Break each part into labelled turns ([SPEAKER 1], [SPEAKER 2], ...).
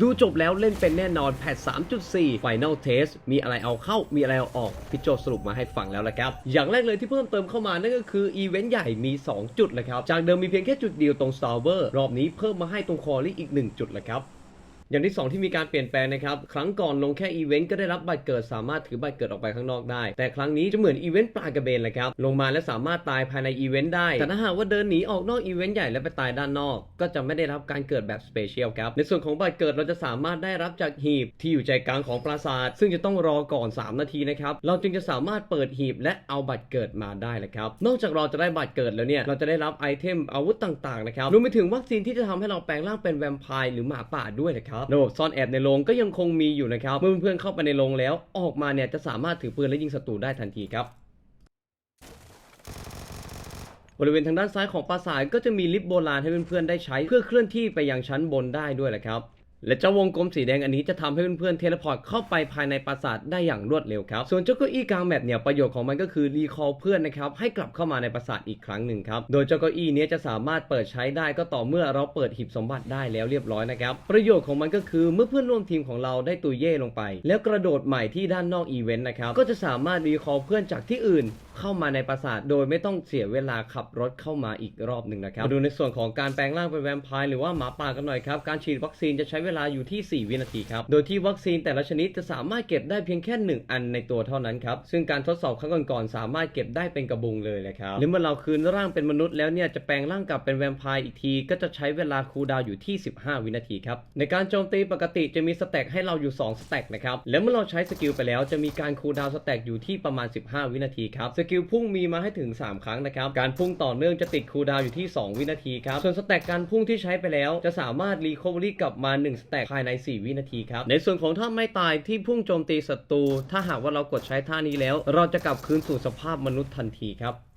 [SPEAKER 1] ดูจบแล้วเล่นเป็นแน่นอนแพท 3.4 Final Test มีอะไรเอาเข้ามีอะไรเอาออกพี่โจสรุปมาให้ฟังแล้วละครับ อย่างแรกเลยที่เพิ่มเติมเข้ามานั่นก็คืออีเวนต์ใหญ่มี 2 จุดเละครับ จากเดิมมีเพียงแค่จุดเดียวตรง Starver รอบนี้เพิ่มมาให้ตรงคอรี่อีก 1 จุดละครับ อย่างที่ 2 ที่มีการเปลี่ยนแปลงนะครับ ครั้งก่อนลงแค่อีเวนต์ก็ได้รับบัตรเกิดสามารถถือบัตรเกิดออกไปข้างนอกได้ แต่ครั้งนี้จะเหมือนอีเวนต์ปลากระเบนเลยครับ ลงมาและสามารถตายภายในอีเวนต์ได้ แต่ถ้าหากว่าเดินหนีออกนอกอีเวนต์ใหญ่และไปตายด้านนอก ก็จะไม่ได้รับการเกิดแบบสเปเชียลครับ ในส่วนของบัตรเกิดเราจะสามารถได้รับจากหีบที่อยู่ใจกลางของปราสาท ซึ่งจะต้องรอก่อน 3 นาทีนะครับ เราจึงจะสามารถเปิดหีบและเอาบัตรเกิดมาได้เลยครับ นอกจากเราจะได้บัตรเกิดแล้วเนี่ย เราจะได้รับไอเทมอาวุธต่างๆนะครับ รวมไปถึงวัคซีนที่จะทำให้เราแปลงร่างเป็นแวมไพร์หรือหมาป่าด้วยนะครับระบบซ่อนแอบในโรงก็ยังคงมีอยู่นะครับ เมื่อเพื่อนๆเข้าไปในโรงแล้ว ออกมาเนี่ยจะสามารถถือปืนและยิงศัตรูได้ทันทีครับบริเวณทางด้านซ้ายของปราสาทก็จะมีลิฟต์โบราณให้เพื่อนๆได้ใช้ เพื่อเคลื่อนที่ไปยังชั้นบนได้ด้วยแหละครับ และเจ้าวงกลมสีแดงอันนี้จะทำให้เพื่อนๆเทเลพอร์ตเข้าไปภายในปราสาทได้อย่างรวดเร็วครับ ส่วนเจ้าเก้าอี้กลางแมปเนี่ยประโยชน์ของมันก็คือรีคอลเพื่อนนะครับให้กลับเข้ามาในปราสาทอีกครั้งหนึ่งครับ โดยเจ้าเก้าอี้เนี้ยจะสามารถเปิดใช้ได้ก็ต่อเมื่อเราเปิดหีบสมบัติได้แล้วเรียบร้อยนะครับ ประโยชน์ของมันก็คือเมื่อเพื่อนร่วมทีมของเราได้ตุยเย่ลงไป แล้วกระโดดใหม่ที่ด้านนอกอีเวนต์นะครับก็จะสามารถรีคอลเพื่อนจากที่อื่นเข้ามาในปราสาทโดยไม่ต้องเสียเวลาขับรถเข้ามาอีกรอบหนึ่งนะครับมาดูในส่วนของการแปลงร่างเป็นแวมไพร์หรือว่าหมาป่ากันหน่อยครับ การฉีดวัคซีนจะใช้เวลาอยู่ที่ 4 วินาทีครับ โดยที่วัคซีนแต่ละชนิดจะสามารถเก็บได้เพียงแค่ 1 อันในตัวเท่านั้นครับ ซึ่งการทดสอบครั้งก่อนๆสามารถเก็บได้เป็นกระบุงเลยเลยครับหรือเมื่อเราคืนร่างเป็นมนุษย์แล้วเนี่ยจะแปลงร่างกลับเป็นแวมไพร์อีกที ก็จะใช้เวลาคูลดาวอยู่ที่ 15 วินาทีครับในการโจมตีปกติจะมีสแต็กให้เราอยู่ 2 สแต็กนะครับแล้วเมื่อเราใช้สกิลไปแล้วจะมีการคูลดาวสแต็กอยู่ที่ประมาณ 15 วินาทีครับกิลพุ่งมีมาให้ถึง 3 ครั้งนะครับ การพุ่งต่อเนื่องจะติดคูลดาวอยู่ที่ 2 วินาทีครับ ส่วนสแต็กการพุ่งที่ใช้ไปแล้ว จะสามารถรีคอเวอรี่กลับมา 1 สแต็กภายใน 4 วินาทีครับ ในส่วนของท่าไม่ตายที่พุ่งโจมตีศัตรู ถ้าหากว่าเรากดใช้ท่านี้แล้ว เราจะกลับคืนสู่สภาพมนุษย์ทันทีครับ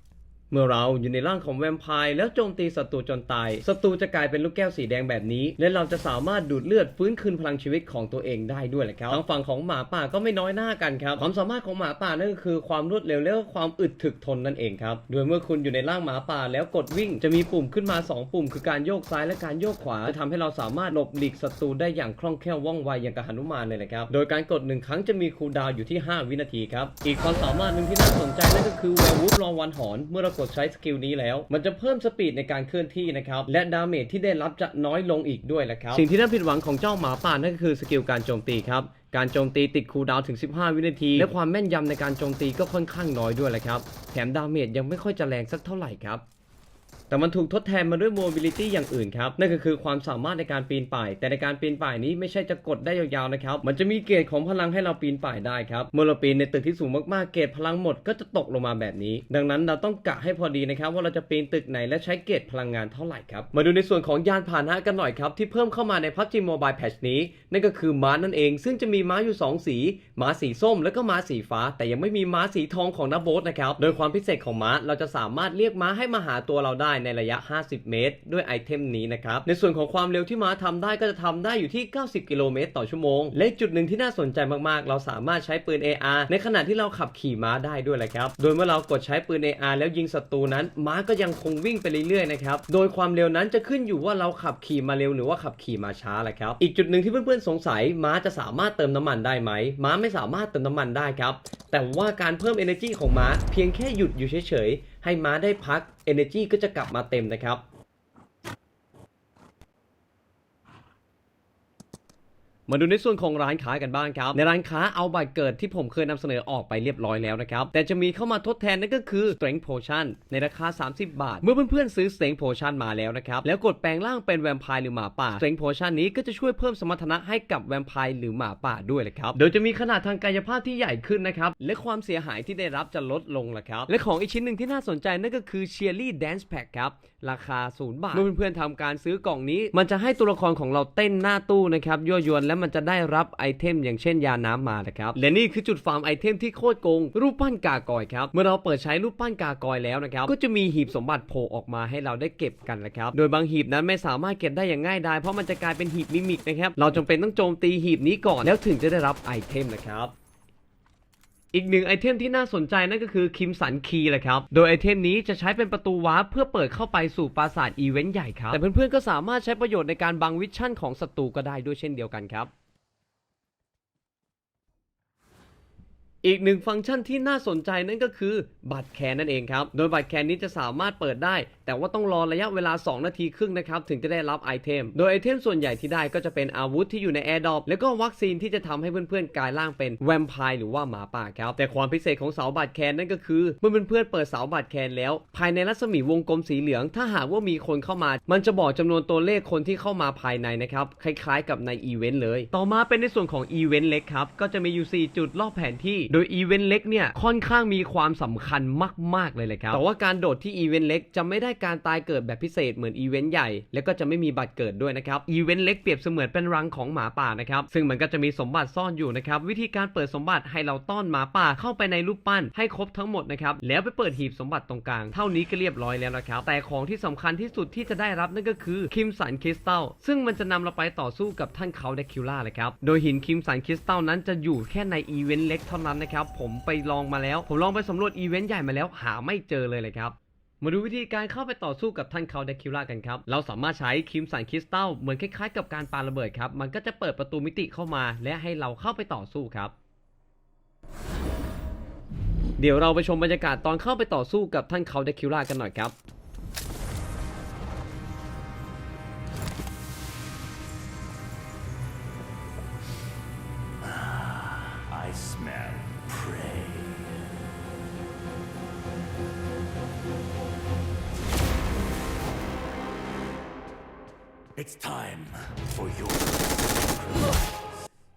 [SPEAKER 1] เมื่อเราอยู่ในร่างของแวมไพร์แล้วโจมตีศัตรูจนตาย ศัตรูจะกลายเป็นลูกแก้วสีแดงแบบนี้ และเราจะสามารถดูดเลือดฟื้นคืนพลังชีวิตของตัวเองได้ด้วยแหละครับทางฝั่งของหมาป่าก็ไม่น้อยหน้ากันครับ ความสามารถของหมาป่านั่นก็คือความรวดเร็วและความอึดถึกทนนั่นเองครับ โดยเมื่อคุณอยู่ในร่างหมาป่าแล้วกดวิ่ง จะมีปุ่มขึ้นมา 2 ปุ่ม คือการโยกซ้ายและการโยกขวาจะทำให้เราสามารถหลบหลีกศัตรูได้อย่างคล่องแคล่วว่องไวอย่างกับหนุมานเลยแหละครับ โดยการกดหนึ่งครั้งจะมีคูลดาวน์อยู่ที่ 5 วินาทีครับ อีกความสามารถหนึ่งที่น่าสนใจนั่นก็คือแวร์วูฟรอวันหอนเมื่อเรากดใช้สกิลนี้แล้ว มันจะเพิ่มสปีดในการเคลื่อนที่นะครับ และดาเมจที่ได้รับจะน้อยลงอีกด้วยแหละครับ สิ่งที่น่าผิดหวังของเจ้าหมาป่านั่นก็คือสกิลการโจมตีครับการโจมตีติดคูลดาวน์ถึง 15 วินาที และความแม่นยำในการโจมตีก็ค่อนข้างน้อยด้วยแหละครับ แถมดาเมจยังไม่ค่อยจะแรงสักเท่าไหร่ครับ แต่มันถูกทดแทนมาด้วย mobility อย่างอื่นครับ นั่นก็คือความสามารถในการปีนป่าย แต่ในการปีนป่ายนี้ไม่ใช่จะกดได้ยาวๆนะครับ มันจะมีเกรดของพลังให้เราปีนป่ายได้ครับ เมื่อเราปีนในตึกที่สูงมากๆ เกรดพลังหมดก็จะตกลงมาแบบนี้ ดังนั้นเราต้องกะให้พอดีนะครับ ว่าเราจะปีนตึกไหนและใช้เกรดพลังงานเท่าไหร่ครับ มาดูในส่วนของยานพาหนะกันหน่อยครับที่เพิ่มเข้ามาใน PUBG Mobile Patch นี้ นั่นก็คือม้านั่นเอง ซึ่งจะมีม้าอยู่ 2 สีม้าสีส้ม แล้วก็ม้าสีฟ้า แต่ยังไม่มีม้าสีทองของนับโบสนะครับ โดยความพิเศษของม้าเราจะสามารถเรียกม้าให้มาหาตัวเราได้ในระยะ 50 เมตร ด้วยไอเทมนี้นะครับ ในส่วนของความเร็วที่ม้าทำได้ก็จะทำได้อยู่ที่ 90 กิโลเมตรต่อชั่วโมง และจุดหนึ่งที่น่าสนใจมากๆ เราสามารถใช้ปืน AR ในขณะที่เราขับขี่ม้าได้ด้วยแหละครับ โดยเมื่อเรากดใช้ปืน AR แล้วยิงศัตรูนั้น ม้าก็ยังคงวิ่งไปเรื่อยๆนะครับ โดยความเร็วนั้นจะขึ้นอยู่ว่าเราขับขี่มาเร็วหรือว่าขับขี่มาช้าแหละครับ อีกจุดหนึ่งที่เพื่อนๆสงสัยม้าจะสามารถเติมน้ำมันได้ไหม ม้าไม่สามารถเติมน้ำมันได้ครับ แต่ว่าการเพิ่ม energy ของม้าเพียงแค่หยุดอยู่เฉยๆ ให้ม้าได้พัก energy ก็จะกลับมาเต็มนะครับ มาดูในส่วนของร้านค้ากันบ้างครับ ในร้านค้าเอาบัตรเกิดที่ผมเคยนำเสนอออกไปเรียบร้อยแล้วนะครับ แต่จะมีเข้ามาทดแทนนั่นก็คือ Strength Potion ในราคา 30 บาท เมื่อเพื่อนๆซื้อ Strength Potion มาแล้วนะครับ แล้วกดแปลงร่างเป็นแวมไพร์หรือหมาป่า Strength Potion นี้ก็จะช่วยเพิ่มสมรรถนะให้กับแวมไพร์หรือหมาป่าด้วยแหละครับ โดยจะมีขนาดทางกายภาพที่ใหญ่ขึ้นนะครับ และความเสียหายที่ได้รับจะลดลงแหละครับ และของอีกชิ้นหนึ่งที่น่าสนใจนั่นก็คือ Cheerly Dance Pack ครับ ราคา 0 บาท เมื่อเพื่อนๆทำการซื้อกล่องนี้ มันจะให้ตัวละครของเราเต้นหน้าตู้นะครับยั่วยวนและมันจะได้รับไอเทมอย่างเช่นยาน้ำมานะครับ และนี่คือจุดฟาร์มไอเทมที่โคตรโกง รูปปั้นกากอยครับ เมื่อเราเปิดใช้รูปปั้นกากอยแล้วนะครับ ก็จะมีหีบสมบัติโผล่ออกมาให้เราได้เก็บกันนะครับ โดยบางหีบนั้นไม่สามารถเก็บได้อย่างง่ายดายเพราะมันจะกลายเป็นหีบมิมิกนะครับ เราจำเป็นต้องโจมตีหีบนี้ก่อนแล้วถึงจะได้รับไอเทมนะครับ อีกหนึ่งไอเทมที่น่าสนใจนั่นก็คือคิมสันคีแหละครับ โดยไอเทมนี้จะใช้เป็นประตูวาร์ปเพื่อเปิดเข้าไปสู่ปราสาทอีเวนต์ใหญ่ครับ แต่เพื่อนๆก็สามารถใช้ประโยชน์ในการบังวิชั่นของศัตรูก็ได้ด้วยเช่นเดียวกันครับ อีกหนึ่งฟังก์ชันที่น่าสนใจนั่นก็คือบัตรแคนนั่นเองครับ โดยบัตรแคนนี้จะสามารถเปิดได้ แต่ว่าต้องรอระยะเวลา 2 นาทีครึ่งนะครับ ถึงจะได้รับไอเทม โดยไอเทมส่วนใหญ่ที่ได้ก็จะเป็นอาวุธที่อยู่ในแอร์ดอปแล้วก็วัคซีนที่จะทำให้เพื่อนๆกลายร่างเป็นแวมไพร์หรือว่าหมาป่าครับ แต่ความพิเศษของเสาบัตรแคนนั่นก็คือ เมื่อเพื่อนๆเปิดเสาบัตรแคนแล้ว ภายในรัศมีวงกลมสีเหลือง ถ้าหากว่ามีคนเข้ามา มันจะบอกจำนวนตัวเลขคนที่เข้ามาภายในนะครับคล้าย ๆ กับในอีเวนต์เลย ต่อมาเป็นในส่วนของอีเวนต์เล็กครับก็จะมีอยู่4จุดรอบแผนที่โดยอีเวนต์เล็กเนี่ยค่อนข้างมีความสำคัญมาก ๆ เลยเลยครับ แต่ว่าการโดดที่อีเวนต์เล็กจะไม่ได้การตายเกิดแบบพิเศษเหมือนอีเวนต์ใหญ่ แล้วก็จะไม่มีบัตรเกิดด้วยนะครับ อีเวนต์เล็กเปรียบเสมือนเป็นรังของหมาป่านะครับ ซึ่งมันก็จะมีสมบัติซ่อนอยู่นะครับ วิธีการเปิดสมบัติให้เราต้อนหมาป่าเข้าไปในรูปปั้นให้ครบทั้งหมดนะครับ แล้วไปเปิดหีบสมบัติตรงกลาง เท่านี้ก็เรียบร้อยแล้วนะครับ แต่ของที่สำคัญที่สุดที่จะได้รับนั่นก็คือคิมสันคริสตัล ซึ่งมันจะนำเราไปต่อสู้กับท่านเขาเดคิล่าเลยครับ โดยหินคิมสันคริสตัลนั้นจะอยู่แค่ในอีเวนต์เล็กเท่านั้นนะครับผมไปลองมาแล้ว ผมลองไปสำรวจอีเวนต์ใหญ่มาแล้วหาไม่เจอเลยเลยครับมาดูวิธีการเข้าไปต่อสู้กับท่านเขาเดคิล่ากันครับ เราสามารถใช้คิมสันคริสตัลเหมือนคล้ายๆ กับการปาระเบิดครับ มันก็จะเปิดประตูมิติเข้ามา และให้เราเข้าไปต่อสู้ครับ เดี๋ยวเราไปชมบรรยากาศตอนเข้าไปต่อสู้กับท่านเขาเดคิล่ากันหน่อยครับ
[SPEAKER 2] It's time for your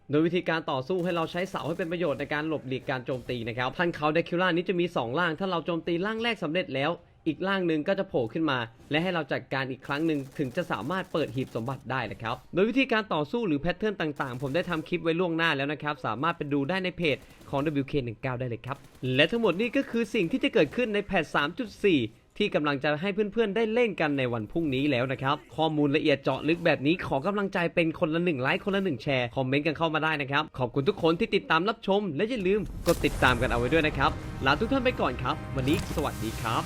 [SPEAKER 1] โดยวิธีการต่อสู้ให้เราใช้เสาให้เป็นประโยชน์ในการหลบหลีกการโจมตีนะครับท่านเขาเดคิล่านี้จะมี2ร่าง ถ้าเราโจมตีร่างแรกสำเร็จแล้ว อีกร่างหนึ่งก็จะโผล่ขึ้นมา และให้เราจัดการอีกครั้งหนึ่งถึงจะสามารถเปิดหีบสมบัติได้นะครับ โดยวิธีการต่อสู้หรือแพทเทิร์นต่างๆ ผมได้ทำคลิปไว้ล่วงหน้าแล้วนะครับ สามารถไปดูได้ในเพจของ WK19 ได้เลยครับ และทั้งหมดนี้ก็คือสิ่งที่จะเกิดขึ้นในแพท3.4 ที่กำลังจะให้เพื่อนๆ ได้เล่นกันในวันพรุ่งนี้แล้วนะครับ ข้อมูลละเอียดเจาะลึกแบบนี้ขอกำลังใจเป็นคนละหนึ่งไลค์คนละหนึ่งแชร์ คอมเมนต์กันเข้ามาได้นะครับ ขอบคุณทุกคนที่ติดตามรับชม และอย่าลืมกดติดตามกันเอาไว้ด้วยนะครับ ลาทุกท่านไปก่อนครับ วันนี้สวัสดีครับ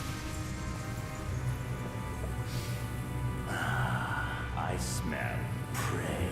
[SPEAKER 2] I smell prey.